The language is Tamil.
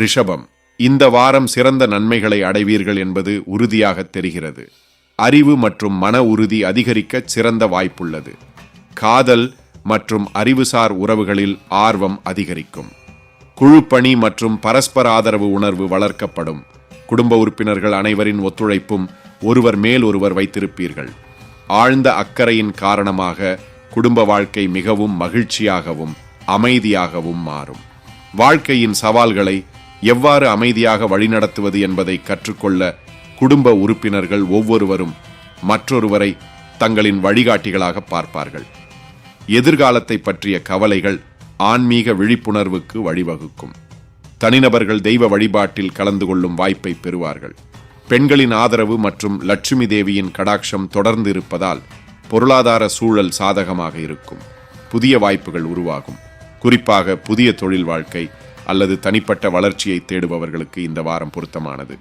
ரிஷபம் இந்த வாரம் சிறந்த நன்மைகளை அடைவீர்கள் என்பது உறுதியாக தெரிகிறது. அறிவு மற்றும் மன உறுதி அதிகரிக்க சிறந்த வாய்ப்புள்ளது. காதல் மற்றும் அறிவுசார் உறவுகளில் ஆர்வம் அதிகரிக்கும். குழுப்பணி மற்றும் பரஸ்பர ஆதரவு உணர்வு வளர்க்கப்படும். குடும்ப உறுப்பினர்கள் அனைவரின் ஒத்துழைப்பும் ஒருவர் மேல் ஒருவர் வைத்திருப்பீர்கள். ஆழ்ந்த அக்கறையின் காரணமாக குடும்ப வாழ்க்கை மிகவும் மகிழ்ச்சியாகவும் அமைதியாகவும் மாறும். வாழ்க்கையின் சவால்களை எவ்வாறு அமைதியாக வழிநடத்துவது என்பதை கற்றுக்கொள்ள குடும்ப உறுப்பினர்கள் ஒவ்வொருவரும் மற்றொருவரை தங்களின் வழிகாட்டிகளாக பார்ப்பார்கள். எதிர்காலத்தை பற்றிய கவலைகள் ஆன்மீக விழிப்புணர்வுக்கு வழிவகுக்கும். தனிநபர்கள் தெய்வ வழிபாட்டில் கலந்து கொள்ளும் வாய்ப்பை பெறுவார்கள். பெண்களின் ஆதரவு மற்றும் லட்சுமி தேவியின் கடாட்சம் தொடர்ந்து இருப்பதால் பொருளாதார சூழல் சாதகமாக இருக்கும். புதிய வாய்ப்புகள் உருவாகும். குறிப்பாக புதிய தொழில் வாழ்க்கை அல்லது தனிப்பட்ட வளர்ச்சியை தேடுபவர்களுக்கு இந்த வாரம் பொருத்தமானது.